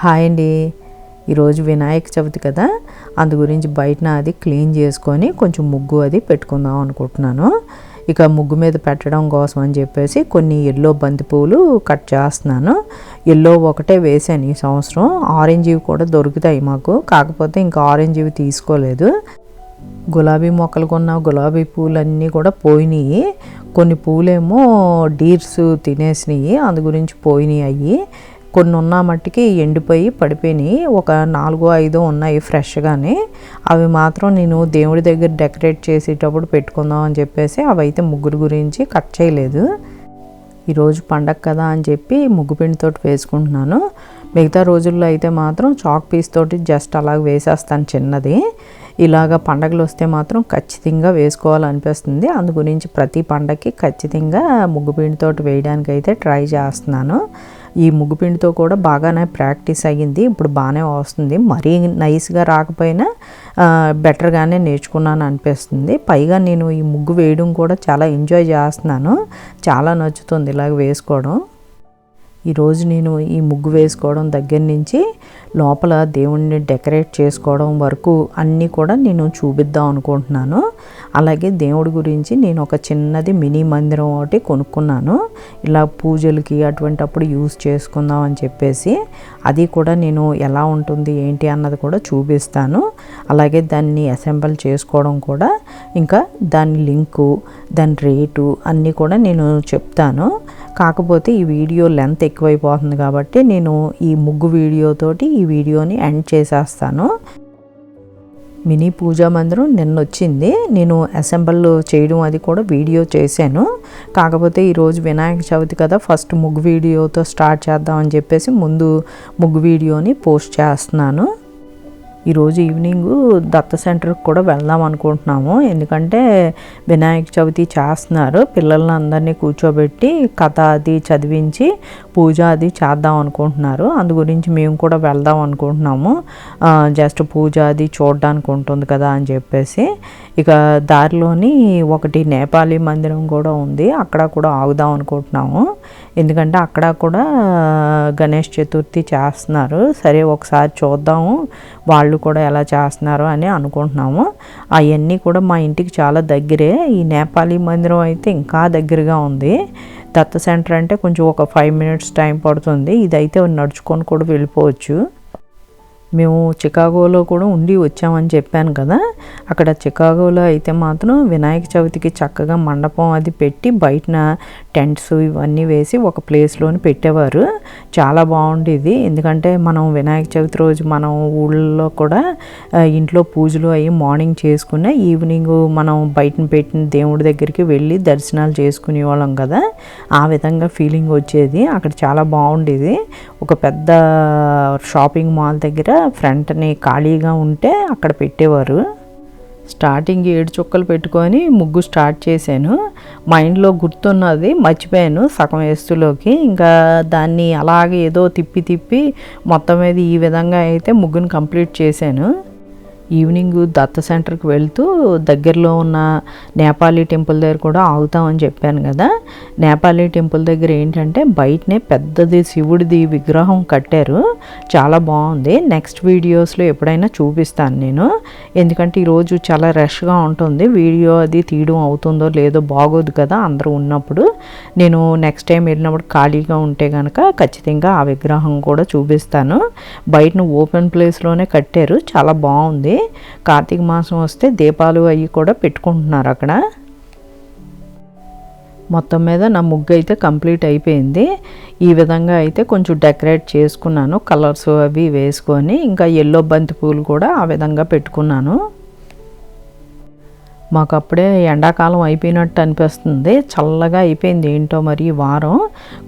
Hi అండి. ఈరోజు వినాయక చవితి కదా. అందు గురించి బయట అది క్లీన్ చేసుకొని కొంచెం ముగ్గు అది పెట్టుకుందాం అనుకుంటున్నాను. ఇక ముగ్గు మీద పెట్టడం కోసం అని చెప్పేసి కొన్ని ఎల్లో బంతి పువ్వులు కట్ చేస్తున్నాను. ఎల్లో ఒకటే వేసాను ఈ సంవత్సరం. ఆరెంజ్ ఇవి కూడా దొరుకుతాయి మాకు. కాకపోతే ఇంకా ఆరెంజ్ ఇవి తీసుకోలేదు. గులాబీ మొక్కలు కొన్న గులాబీ పూలన్నీ కూడా పోయినాయి. కొన్ని పూలేమో డీర్స్ తినేసినాయి. అందు గురించి పోయినాయి అవి కొన్ని ఉన్న మట్టికి ఎండిపోయి పడిపోయినాయి. ఒక నాలుగో ఐదో ఉన్నాయి ఫ్రెష్గానే. అవి మాత్రం నేను దేవుడి దగ్గర డెకరేట్ చేసేటప్పుడు పెట్టుకుందాం అని చెప్పేసి అవి అయితే ముగ్గురు గురించి కట్ చేయలేదు. ఈరోజు పండగ కదా అని చెప్పి ముగ్గు పిండితోటి వేసుకుంటున్నాను. మిగతా రోజుల్లో అయితే మాత్రం చాక్ పీస్ తోటి జస్ట్ అలాగ వేసేస్తాను చిన్నది. ఇలాగ పండగలు వస్తే మాత్రం ఖచ్చితంగా వేసుకోవాలనిపిస్తుంది. అందు గురించి ప్రతి పండగకి ఖచ్చితంగా ముగ్గు పిండితోటి వేయడానికి అయితే ట్రై చేస్తున్నాను. ఈ ముగ్గు పిండితో కూడా బాగానే ప్రాక్టీస్ అయ్యింది. ఇప్పుడు బాగానే వస్తుంది. మరీ నైస్గా రాకపోయినా బెటర్గానే నేర్చుకున్నాను అనిపిస్తుంది. పైగా నేను ఈ ముగ్గు వేయడం కూడా చాలా ఎంజాయ్ చేస్తున్నాను. చాలా నచ్చుతుంది ఇలాగ వేసుకోవడం. ఈరోజు నేను ఈ ముగ్గు వేసుకోవడం దగ్గర నుంచి లోపల దేవుణ్ణి డెకరేట్ చేసుకోవడం వరకు అన్నీ కూడా నేను చూపిద్దాం అనుకుంటున్నాను. అలాగే దేవుడి గురించి నేను ఒక చిన్నది మినీ మందిరం ఒకటి కొనుక్కున్నాను. ఇలా పూజలకి అటువంటి అప్పుడు యూస్ చేసుకుందాం అని చెప్పేసి అది కూడా నేను ఎలా ఉంటుంది ఏంటి అన్నది కూడా చూపిస్తాను. అలాగే దాన్ని అసెంబుల్ చేసుకోవడం కూడా ఇంకా దాని లింకు దాని రేటు అన్నీ కూడా నేను చెప్తాను. కాకపోతే ఈ వీడియో లెంత్ ఎక్కువైపోతుంది కాబట్టి నేను ఈ ముగ్గు వీడియోతోటి ఈ వీడియోని ఎండ్ చేసేస్తాను. మినీ పూజా మందిరం నిన్న వచ్చింది నేను అసెంబుల్ చేయడం అది కూడా వీడియో చేశాను. కాకపోతే ఈరోజు వినాయక చవితి కదా ఫస్ట్ ముగ్గు వీడియోతో స్టార్ట్ చేద్దామని చెప్పేసి ముందు ముగ్గు వీడియోని పోస్ట్ చేస్తున్నాను. ఈరోజు ఈవినింగ్ దత్త సెంటర్కి కూడా వెళ్దాం అనుకుంటున్నాము. ఎందుకంటే వినాయక చవితి చేస్తున్నారు. పిల్లల్ని అందరినీ కూర్చోబెట్టి కథ అది చదివించి పూజ అది చేద్దాం అనుకుంటున్నారు. అందు గురించి మేము కూడా వెళ్దాం అనుకుంటున్నాము. జస్ట్ పూజ అది చూడడానికి ఉంటుంది కదా అని చెప్పేసి. ఇక దారిలోని ఒకటి నేపాలీ మందిరం కూడా ఉంది. అక్కడ కూడా ఆగుదాం అనుకుంటున్నాము. ఎందుకంటే అక్కడ కూడా గణేష్ చతుర్థి చేస్తున్నారు. సరే ఒకసారి చూద్దాము. వాళ్ళు కూడా ఎలా చేస్తున్నారు అని అనుకుంటున్నాము. అవన్నీ కూడా మా ఇంటికి చాలా దగ్గరే. ఈ నేపాలీ మందిరం అయితే ఇంకా దగ్గరగా ఉంది. దత్త సెంటర్ అంటే కొంచెం ఒక ఫైవ్ మినిట్స్ టైం పడుతుంది. ఇదైతే నడుచుకొని కూడా వెళ్ళిపోవచ్చు. మేము చికాగోలో కూడా ఉండి వచ్చామని చెప్పాను కదా అక్కడ చికాగోలో అయితే మాత్రం వినాయక చవితికి చక్కగా మండపం అది పెట్టి బయటన టెంట్స్ ఇవన్నీ వేసి ఒక ప్లేస్లోని పెట్టేవారు. చాలా బాగుండేది. ఎందుకంటే మనం వినాయక చవితి రోజు మనం ఊళ్ళో కూడా ఇంట్లో పూజలు అయ్యి మార్నింగ్ చేసుకునే ఈవినింగ్ మనం బయటన పెట్టిన దేవుడి దగ్గరికి వెళ్ళి దర్శనాలు చేసుకునే వాళ్ళం కదా ఆ విధంగా ఫీలింగ్ వచ్చేది. అక్కడ చాలా బాగుండేది. ఒక పెద్ద షాపింగ్ మాల్ దగ్గర ఫ్రంట్ని ఖాళీగా ఉంటే అక్కడ పెట్టేవారు. స్టార్టింగ్ ఏడు చుక్కలు పెట్టుకొని ముగ్గు స్టార్ట్ చేశాను. మైండ్లో గుర్తున్నది మర్చిపోయాను సగం వేస్తులోకి ఇంకా దాన్ని అలాగే ఏదో తిప్పి తిప్పి మొత్తం మీద ఈ విధంగా అయితే ముగ్గుని కంప్లీట్ చేశాను. ఈవినింగ్ దత్త సెంటర్కి వెళ్తూ దగ్గరలో ఉన్న నేపాలీ టెంపుల్ దగ్గర కూడా ఆగుతామని చెప్పాను కదా. నేపాలీ టెంపుల్ దగ్గర ఏంటంటే బయటనే పెద్దది శివుడిది విగ్రహం కట్టారు. చాలా బాగుంది. నెక్స్ట్ వీడియోస్లో ఎప్పుడైనా చూపిస్తాను నేను. ఎందుకంటే ఈరోజు చాలా రష్గా ఉంటుంది. వీడియో అది తీయడం అవుతుందో లేదో బాగోదు కదా అందరూ ఉన్నప్పుడు. నేను నెక్స్ట్ టైం వెళ్ళినప్పుడు ఖాళీగా ఉంటే కనుక ఖచ్చితంగా ఆ విగ్రహం కూడా చూపిస్తాను. బయటను ఓపెన్ ప్లేస్లోనే కట్టారు. చాలా బాగుంది. కార్తీక మాసం వస్తే దీపాలు అవి కూడా పెట్టుకుంటున్నారు అక్కడ. మొత్తం మీద నా ముగ్గు అయితే కంప్లీట్ అయిపోయింది. ఈ విధంగా అయితే కొంచెం డెకరేట్ చేసుకున్నాను కలర్స్ అవి వేసుకొని ఇంకా ఎల్లో బంతి పూలు కూడా ఆ విధంగా పెట్టుకున్నాను. మాకు అప్పుడే ఎండాకాలం అయిపోయినట్టు అనిపిస్తుంది. చల్లగా అయిపోయింది ఏంటో మరి వారం.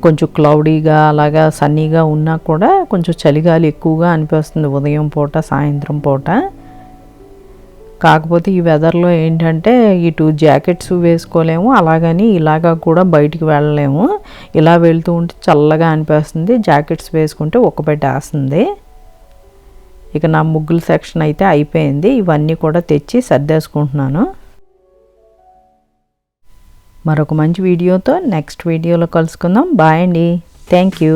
కొంచెం క్లౌడీగా అలాగా సన్నీగా ఉన్నా కూడా కొంచెం చలిగాలి ఎక్కువగా అనిపిస్తుంది ఉదయం పూట సాయంత్రం పూట. కాకపోతే ఈ వెదర్లో ఏంటంటే ఇటు జాకెట్స్ వేసుకోలేము అలాగని ఇలాగా కూడా బయటికి వెళ్ళలేము. ఇలా వెళ్తూ ఉంటే చల్లగా అనిపిస్తుంది. జాకెట్స్ వేసుకుంటే ఒక్కబెట్టేస్తుంది ఇక నా ముగ్గుల సెక్షన్ అయితే అయిపోయింది. ఇవన్నీ కూడా తెచ్చి సర్దేసుకుంటున్నాను. మరొక మంచి వీడియోతో నెక్స్ట్ వీడియోలో కలుసుకుందాం. బాయ్ అండి. Thank you